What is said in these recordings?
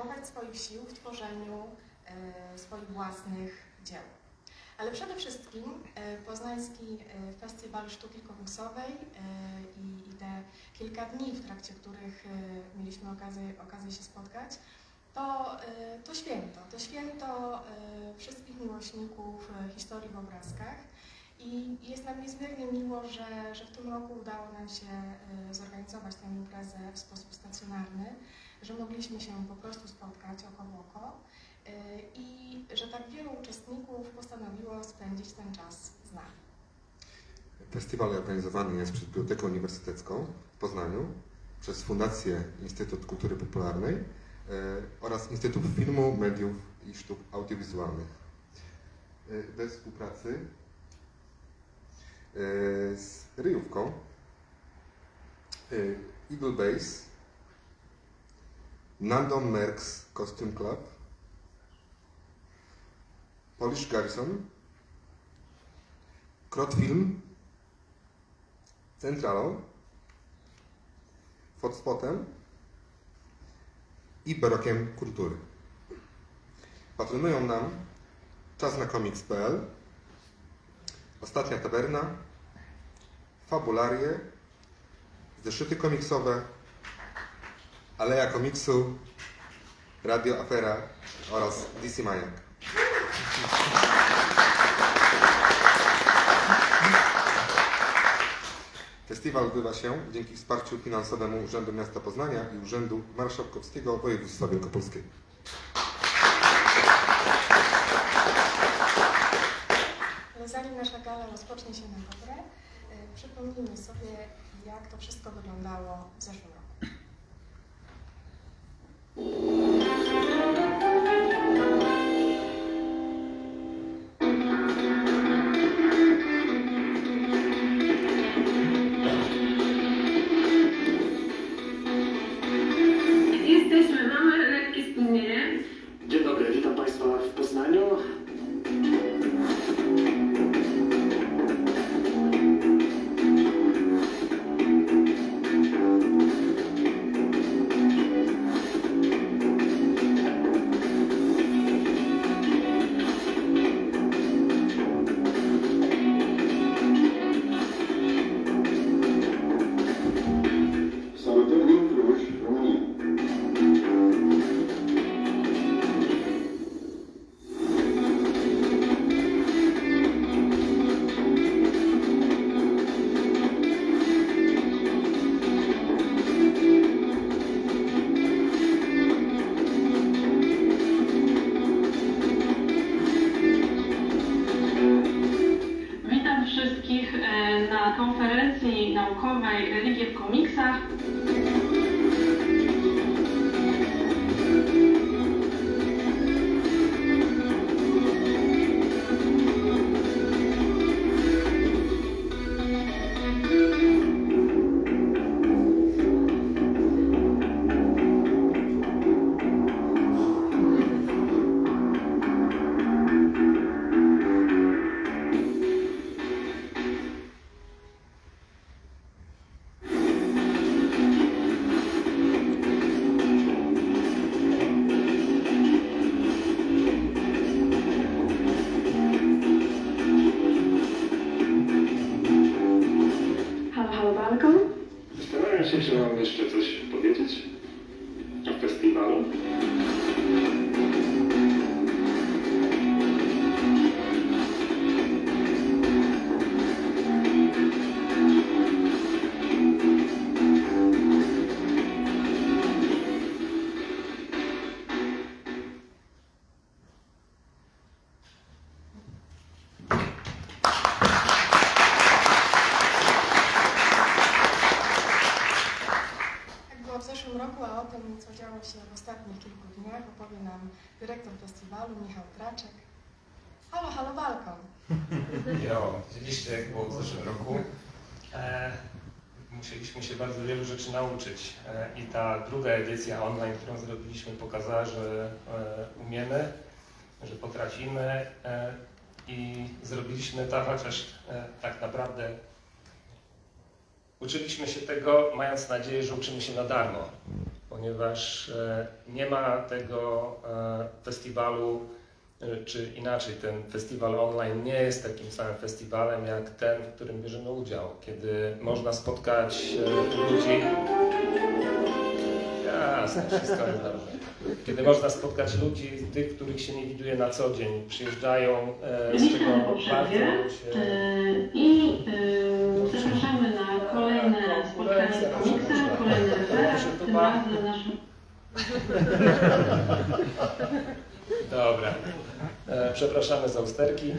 próbować swoich sił w tworzeniu e, swoich własnych dzieł. Ale przede wszystkim e, Poznański e, Festiwal Sztuki Komiksowej i, te kilka dni, w trakcie których mieliśmy okazję, okazję się spotkać, to, to święto. To święto wszystkich miłośników historii w obrazkach. I jest nam niezmiernie miło, że, że w tym roku udało nam się zorganizować tę imprezę w sposób stacjonarny, że mogliśmy się po prostu spotkać oko w oko e, i że tak wielu uczestników postanowiło spędzić ten czas z nami. Festiwal organizowany jest przez Bibliotekę Uniwersytecką w Poznaniu, przez Fundację Instytut Kultury Popularnej e, oraz Instytut Filmu, Mediów i Sztuk Audiowizualnych. E, We współpracy z Ryjówką, Eagle Base, Nando Merks Costume Club, Polish Garrison, Krot Film, Centralą, Fotspotem i Barokiem Kultury. Patronują nam Czas na komiks.pl, Ostatnia Taberna, Fabularie, Zeszyty komiksowe, Aleja Komiksu, Radio Afera oraz DC Maniac. Festiwal odbywa się dzięki wsparciu finansowemu Urzędu Miasta Poznania i Urzędu Marszałkowskiego Województwa Wielkopolskiego. Ale zanim nasza gala rozpocznie się na dobre, e, przypomnijmy sobie, jak to wszystko wyglądało w zeszłym roku. Co działo się w ostatnich kilku dniach, opowie nam dyrektor festiwalu Michał Traczek. Halo, halo, balkon! Jo, widzieliście jak było w zeszłym roku. E, musieliśmy się bardzo wielu rzeczy nauczyć e, i ta druga edycja online, którą zrobiliśmy, pokazała, że e, umiemy, że potrafimy e, i zrobiliśmy to, chociaż e, tak naprawdę uczyliśmy się tego, mając nadzieję, że uczymy się na darmo, ponieważ e, nie ma tego e, festiwalu, e, czy inaczej, ten festiwal online nie jest takim samym festiwalem jak ten, w którym bierzemy udział, kiedy można spotkać ludzi. Jasne, wszystko jest dobrze. Kiedy można spotkać ludzi, tych, których się nie widuje na co dzień, przyjeżdżają, z czego bardzo się i zapraszamy na kolejne spotkanie kolejny referat, tym razem Dobra. E, przepraszamy za usterki. E,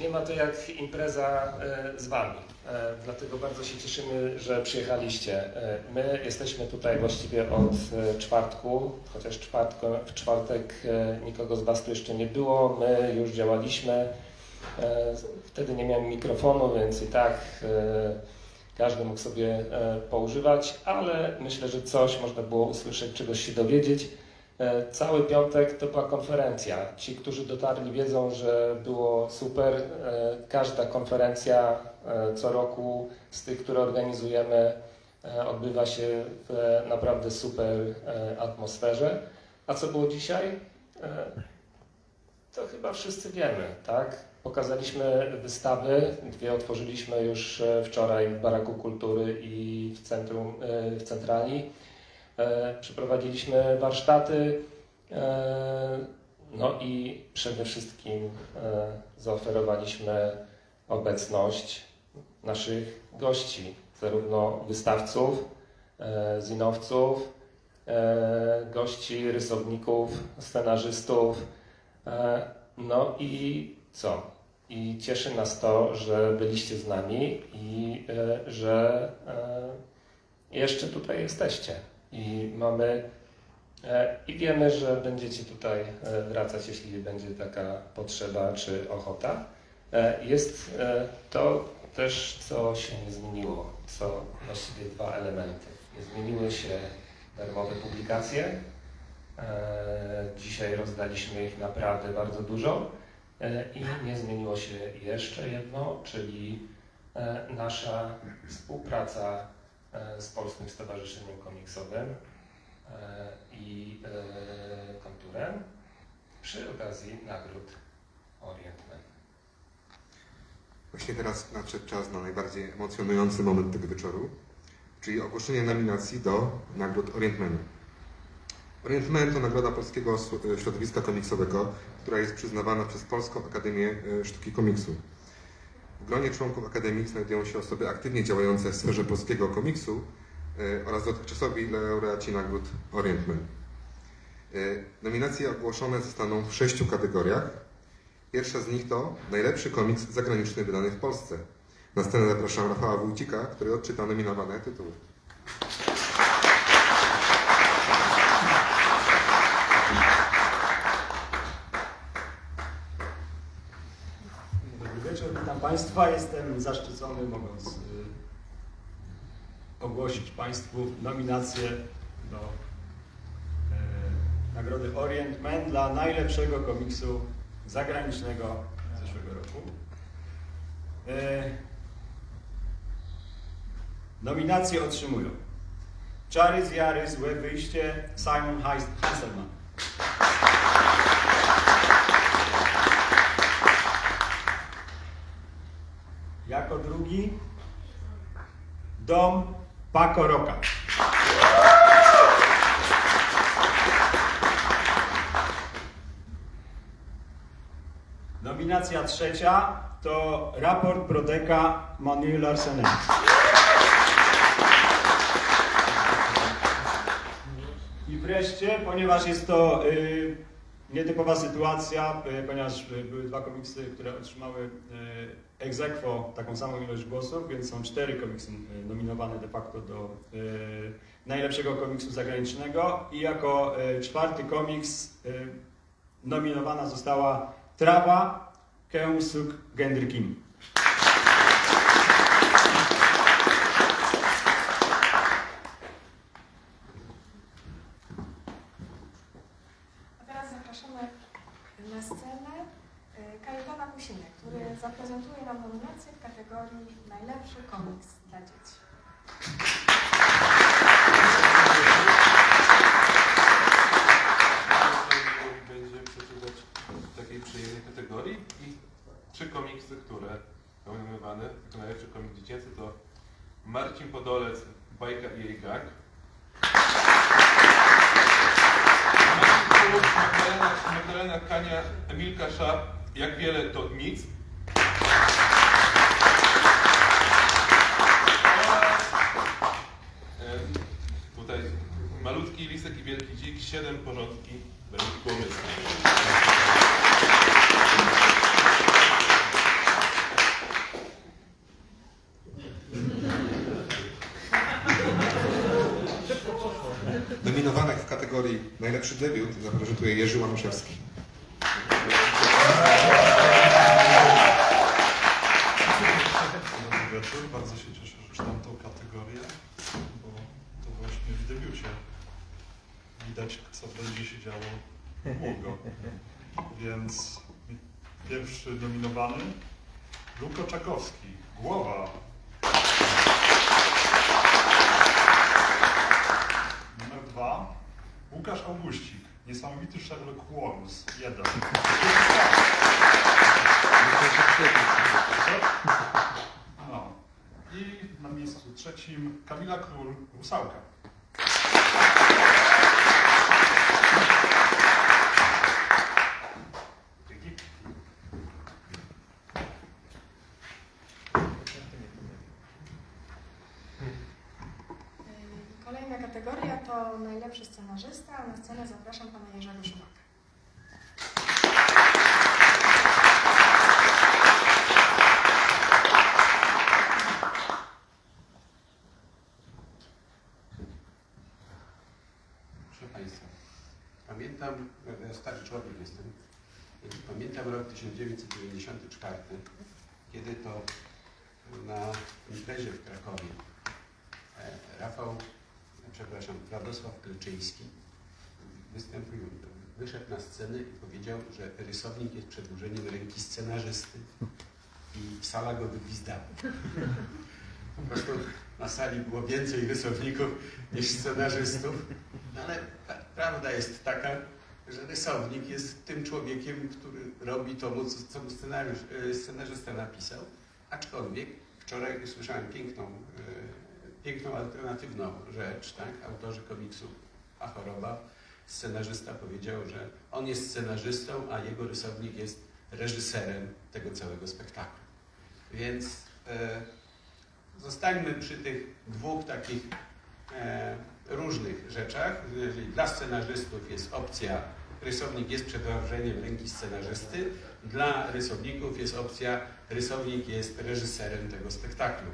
nie ma to jak impreza e, z Wami. E, dlatego bardzo się cieszymy, że przyjechaliście. E, my jesteśmy tutaj właściwie od e, czwartku, chociaż czwartko, w czwartek e, nikogo z Was tu jeszcze nie było. My już działaliśmy. E, wtedy nie miałem mikrofonu, więc i tak e, każdy mógł sobie e, poużywać, ale myślę, że coś można było usłyszeć, czegoś się dowiedzieć. E, Cały piątek to była konferencja. Ci, którzy dotarli, wiedzą, że było super. E, Każda konferencja co roku z tych, które organizujemy, odbywa się w naprawdę super atmosferze. A co było dzisiaj? To chyba wszyscy wiemy, tak? Pokazaliśmy wystawy, dwie otworzyliśmy już e, wczoraj w Baraku Kultury i w centrum, e, w centrali. E, Przeprowadziliśmy warsztaty, no i przede wszystkim zaoferowaliśmy obecność naszych gości, zarówno wystawców, zinowców, gości, rysowników, scenarzystów. No i co? I cieszy nas to, że byliście z nami i e, że e, jeszcze tutaj jesteście i mamy e, i wiemy, że będziecie tutaj wracać, jeśli będzie taka potrzeba czy ochota. Jest to też, co się nie zmieniło, co właściwie dwa elementy. Nie zmieniły się darmowe publikacje. Dzisiaj rozdaliśmy ich naprawdę bardzo dużo i nie zmieniło się jeszcze jedno, czyli e, nasza współpraca e, z Polskim Stowarzyszeniem Komiksowym e, i e, Konturem przy okazji nagród Orientman. Właśnie teraz nadszedł czas na najbardziej emocjonujący moment tego wieczoru, czyli ogłoszenie nominacji do nagród Orientmenu. Orientmen to nagroda Polskiego Środowiska Komiksowego, która jest przyznawana przez Polską Akademię e, Sztuki Komiksu. W gronie członków Akademii znajdują się osoby aktywnie działające w sferze polskiego komiksu e, oraz dotychczasowi laureaci nagród Orientmen. E, Nominacje ogłoszone zostaną w sześciu kategoriach. Pierwsza z nich to najlepszy komiks zagraniczny wydany w Polsce. Na scenę zapraszam Rafała Wójcika, który odczyta nominowane tytuły. Dobry wieczór, witam Państwa. Jestem zaszczycony mogąc y, ogłosić Państwu nominację do y, Nagrody Orient Man dla najlepszego komiksu zagranicznego zeszłego roku. Y, nominacje otrzymują Czary z Jary, Złe Wyjście, Simon Hasselman. Jako drugi Dom Paco Roca. Nominacja trzecia to raport Prodeka Manuel Larsenet. I wreszcie, ponieważ jest to y, nietypowa sytuacja, y, ponieważ y, były dwa komiksy, które otrzymały ex taką samą ilość głosów, więc są cztery komiksy y, nominowane de facto do najlepszego komiksu zagranicznego. I jako czwarty komiks nominowana została Trawa Keum Suk Gendry Kim. A teraz zapraszamy na scenę y, Kajetana Kusinę, który zaprezentuje nam nominację w kategorii Najlepszy komiks dla dzieci. komiksy, które są nominowane jako najlepszy komiks dziecięcy to Marcin Podolec, Bajka i jej gang. Marcin Kuluk, Magdalena, Magdalena Kania, Emilka Szap, Jak wiele to nic. Oraz em, tutaj malutki lisek i wielki dzik, siedem porządki, Weroniki Kołomyskiej. Nominowanych w kategorii najlepszy debiut zaprezentuje Jerzy wieczór. Bardzo się cieszę, że czytam tą kategorię, bo to właśnie w debiucie widać, co będzie się działo długo. Więc pierwszy nominowany Luko Czakowski. Głowa. Numer dwa Łukasz Augustik. Niesamowity Sherlock Holmes. Jeden. No. I na miejscu trzecim Kamila Król, Rusałka. Dzięki. Y, Kolejna kategoria to najlepszy scenarzysta, a na scenę zapraszam pana Jerzego Szumaka. Proszę Państwa, pamiętam, ja stary człowiek jestem, pamiętam rok 1994, kiedy to na imprezie w Krakowie e, Rafał, przepraszam, Radosław Kleczyński występując, wyszedł na scenę i powiedział, że rysownik jest przedłużeniem ręki scenarzysty i sala go wygwizdała. Po prostu na sali było więcej rysowników niż scenarzystów, no ale pra- prawda jest taka, że rysownik jest tym człowiekiem, który robi to, co mu e, scenarzysta napisał. Aczkolwiek wczoraj usłyszałem piękną, e, piękną alternatywną rzecz, tak? Autorzy komiksu A choroba, scenarzysta powiedział, że on jest scenarzystą, a jego rysownik jest reżyserem tego całego spektaklu. Więc e, zostańmy przy tych dwóch takich e, różnych rzeczach. Jeżeli dla scenarzystów jest opcja, rysownik jest przedłużeniem ręki scenarzysty, dla rysowników jest opcja, rysownik jest reżyserem tego spektaklu.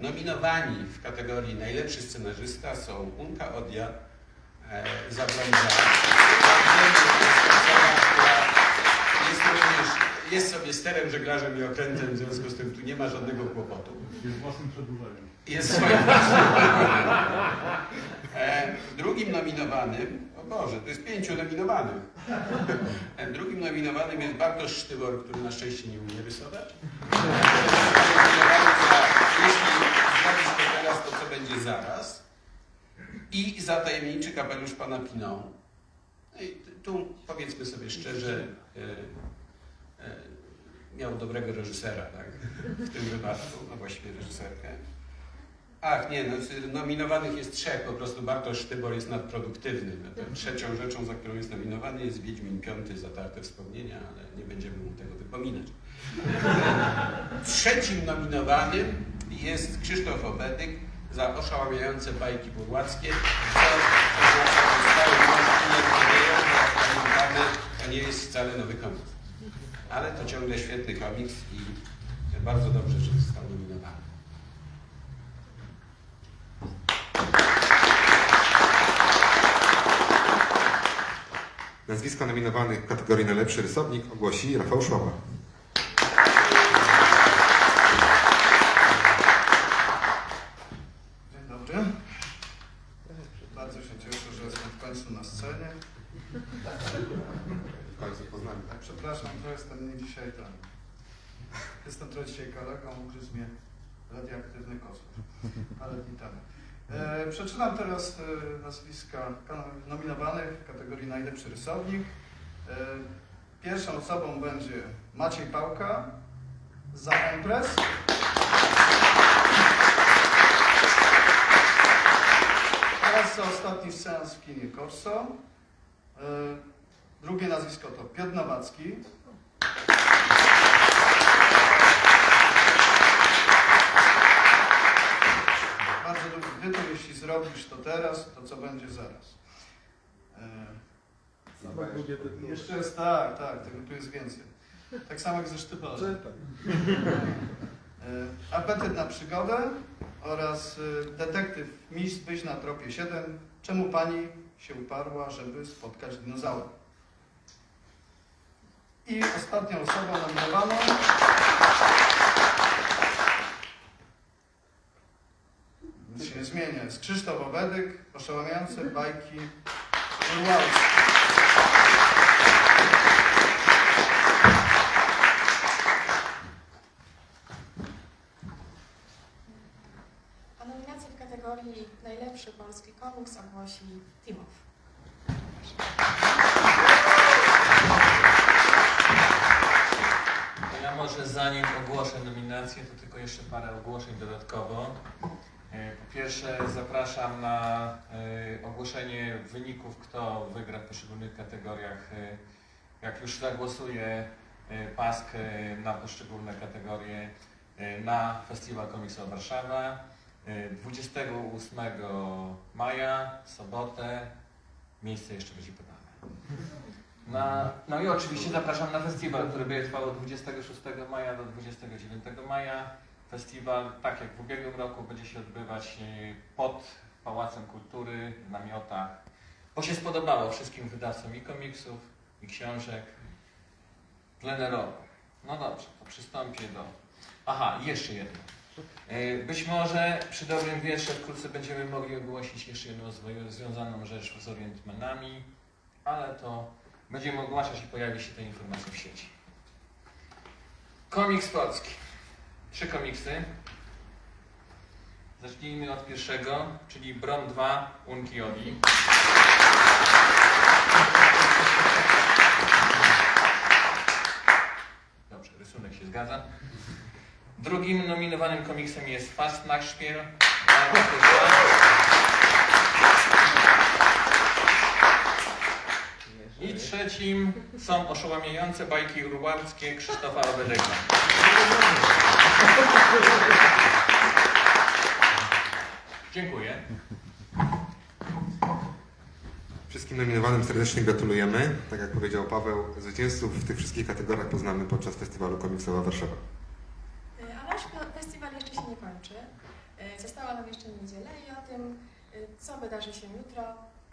Nominowani w kategorii najlepszy scenarzysta są Unka Odia, e. Jest, również, jest sobie sterem, żeglarzem i okrętem, w związku z tym tu nie ma żadnego kłopotu. Jest własnym przedłużeniem. Jest swoim własnym. E, drugim nominowanym, Boże, to jest pięciu nominowanych. Drugim nominowanym jest Bartosz Sztybor, który na szczęście nie umie rysować. Jeśli zrobisz to teraz, to co będzie zaraz. I za tajemniczy kapelusz pana Piną. No i tu powiedzmy sobie szczerze, e, e, miał dobrego reżysera, tak? W tym wypadku, no właściwie reżyserkę. Ach, nie, no, nominowanych jest trzech, po prostu Bartosz Sztybor jest nadproduktywny. No, to trzecią rzeczą, za którą jest nominowany jest Wiedźmin Piąty, zatarte wspomnienia, ale nie będziemy mu tego wypominać. Trzecim nominowanym jest Krzysztof Obedyk za oszałamiające bajki burłackie, co oznacza, że nie to nie jest wcale nowy komiks. Ale to ciągle świetny komiks i bardzo dobrze, że został nominowany. Nazwiska nominowanych w kategorii najlepszy rysownik ogłosi Rafał Szłaba. Dzień dobry. Bardzo się cieszę, że jestem w końcu na scenie. W końcu poznamy, tak? Przepraszam, że jestem nie dzisiaj ten. Jestem trochę dzisiaj kolegą, ugryzł mnie radioaktywny kosmos, ale witamy. E, przeczytam teraz e, nazwiska nominowanych w kategorii najlepszy rysownik. E, pierwszą osobą będzie Maciej Pałka, za Empress. Za ostatni seans w kinie Corso. E, Drugie nazwisko to Piotr Nowacki. Bardzo dobry tytuł, jeśli zrobisz to teraz, to co będzie zaraz. E, Jeszcze jest tak, tak, tego tu jest więcej. Tak samo jak ze Sztybalem. E, Apetyt na przygodę oraz e, detektyw Mistrz Byś na tropie 7. Czemu pani się uparła, żeby spotkać dinozaura? I ostatnią osobą nominowaną nic się nie zmienia. Jest Krzysztof Obedyk, oszałamiające bajki Urwałki. A nominację w kategorii najlepszy polski komiks ogłosi Timow. Ja może zanim ogłoszę nominację, to tylko jeszcze parę ogłoszeń dodatkowo. Pierwsze zapraszam na e, ogłoszenie wyników, kto wygra w poszczególnych kategoriach. E, Jak już zagłosuje e, PASK na poszczególne kategorie na Festiwal Komiksowy Warszawa e, 28 maja, sobotę, miejsce jeszcze będzie podane. Na, no i oczywiście zapraszam na festiwal, który będzie trwał od 26 maja do 29 maja. Festiwal, tak jak w ubiegłym roku, będzie się odbywać e, pod Pałacem Kultury, w namiotach. Bo się spodobało wszystkim wydawcom i komiksów, i książek plenerowo. No dobrze, to przystąpię do... Aha, jeszcze jedno. E, Być może przy dobrym wietrze wkrótce będziemy mogli ogłosić jeszcze jedną związaną rzecz z Orientmanami, ale to będziemy ogłaszać i pojawi się ta informacja w sieci. Komiks polski. Trzy komiksy. Zacznijmy od pierwszego, czyli Brom 2 Unki Oli. Dobrze, rysunek się zgadza. Drugim nominowanym komiksem jest Fast Nachspiel. I trzecim są oszałamiające bajki urławskie Krzysztofa Obedego. Dziękuję. Wszystkim nominowanym serdecznie gratulujemy. Tak jak powiedział Paweł, zwycięzców w tych wszystkich kategoriach poznamy podczas Festiwalu Komiksowa Warszawa. Y, A nasz fe- festiwal jeszcze się nie kończy. Y, Została nam jeszcze niedziela i o tym, y, co wydarzy się jutro,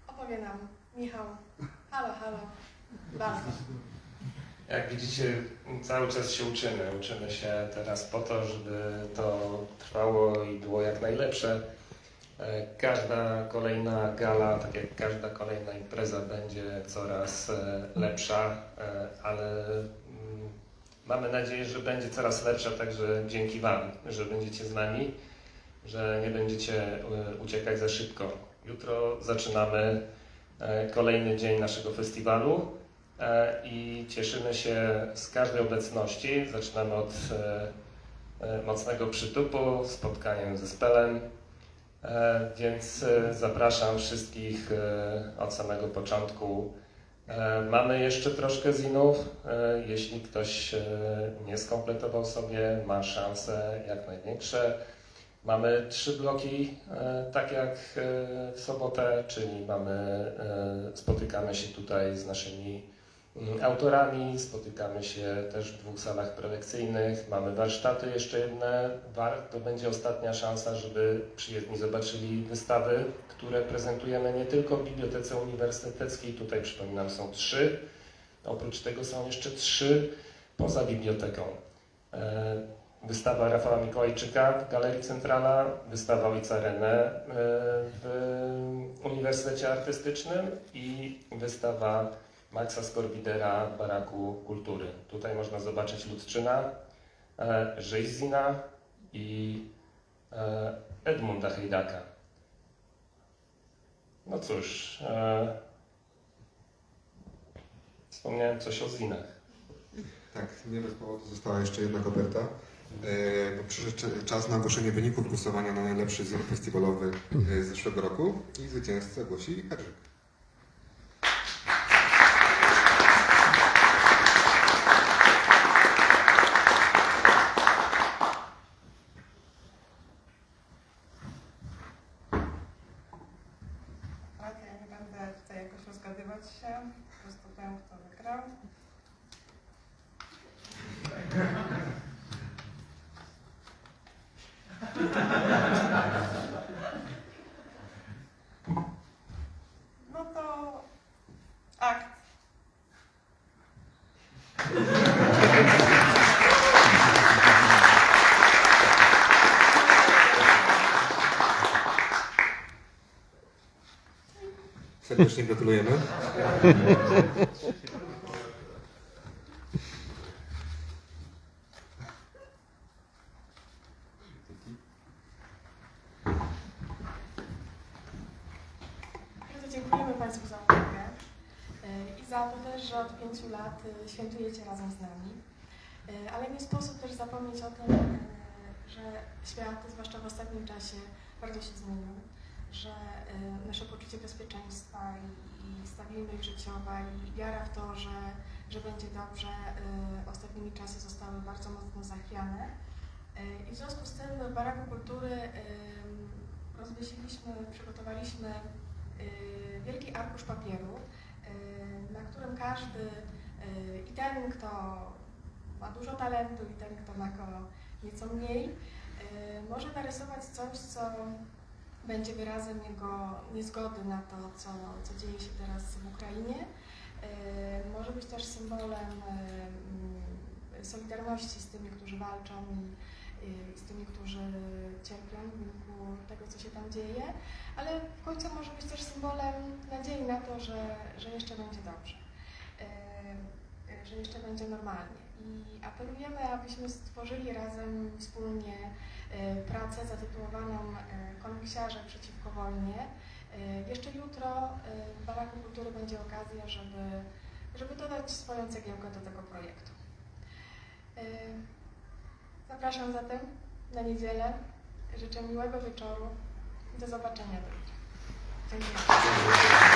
opowie nam Michał. Halo, halo. Bardzo. Jak widzicie, cały czas się uczymy. Uczymy się teraz po to, żeby to trwało i było jak najlepsze. E, Każda kolejna gala, tak jak każda kolejna impreza, będzie coraz e, lepsza, e, ale mm, mamy nadzieję, że będzie coraz lepsza także dzięki Wam, że będziecie z nami, że nie będziecie uciekać za szybko. Jutro zaczynamy kolejny dzień naszego festiwalu. I cieszymy się z każdej obecności. Zaczynamy od mocnego przytupu, spotkaniem z zespołem, więc e, zapraszam wszystkich e, od samego początku. E, Mamy jeszcze troszkę zinów. E, Jeśli ktoś e, nie skompletował sobie, ma szanse jak największe. Mamy trzy bloki, e, tak jak e, w sobotę, czyli mamy, e, spotykamy się tutaj z naszymi autorami, spotykamy się też w dwóch salach prelekcyjnych, mamy warsztaty jeszcze jedne, to będzie ostatnia szansa, żeby przyjezdni zobaczyli wystawy, które prezentujemy nie tylko w Bibliotece Uniwersyteckiej, tutaj przypominam są trzy, oprócz tego są jeszcze trzy poza biblioteką. E, Wystawa Rafała Mikołajczyka w Galerii Centrala, wystawa Ojca René e, w Uniwersytecie Artystycznym i wystawa Maxa Skorbidera Baraku Kultury. Tutaj można zobaczyć Ludczyna, e, Rzeźzina i e, Edmunda Hejdaka. No cóż, e, wspomniałem coś o zinach. Tak, nie bez powodu została jeszcze jedna koperta, e, bo przyszedł czas na ogłoszenie wyników głosowania na najlepszy zbiór festiwalowy e, z zeszłego roku i zwycięzcę ogłosi Hedżyk. Tak, ja nie będę tutaj jakoś rozgadywać się, po prostu wiem, kto wygrał. No to akt. Serdecznie gratulujemy. Bardzo dziękujemy Państwu za uwagę e, i za to że od pięciu lat e, świętujecie razem z nami. E, Ale nie sposób też zapomnieć o tym, że świat, zwłaszcza w ostatnim czasie, bardzo się zmienił, że e, nasze poczucie bezpieczeństwa i, stabilność życiowa i wiara w to, że, że będzie dobrze, e, ostatnimi czasy zostały bardzo mocno zachwiane. E, I w związku z tym w Baraku Kultury em, rozwiesiliśmy, przygotowaliśmy y, wielki arkusz papieru, y, na którym każdy, y, i ten, kto ma dużo talentu, i ten, kto ma go nieco mniej, y, może narysować coś, co będzie wyrazem jego niezgody na to, co, co dzieje się teraz w Ukrainie. Y, Może być też symbolem y, mm, solidarności z tymi, którzy walczą i i z tymi, którzy cierpią w wyniku tego, co się tam dzieje, ale w końcu może być też symbolem nadziei na to, że, że jeszcze będzie dobrze, e, e, że jeszcze będzie normalnie. I apelujemy, abyśmy stworzyli razem wspólnie e, pracę zatytułowaną e, Komiksiarze przeciwko wojnie. E, Jeszcze jutro w Baraku Kultury będzie okazja, żeby, żeby dodać swoją cegiełkę do tego projektu. Zapraszam zatem na niedzielę. Życzę miłego wieczoru do zobaczenia. Dziękuję.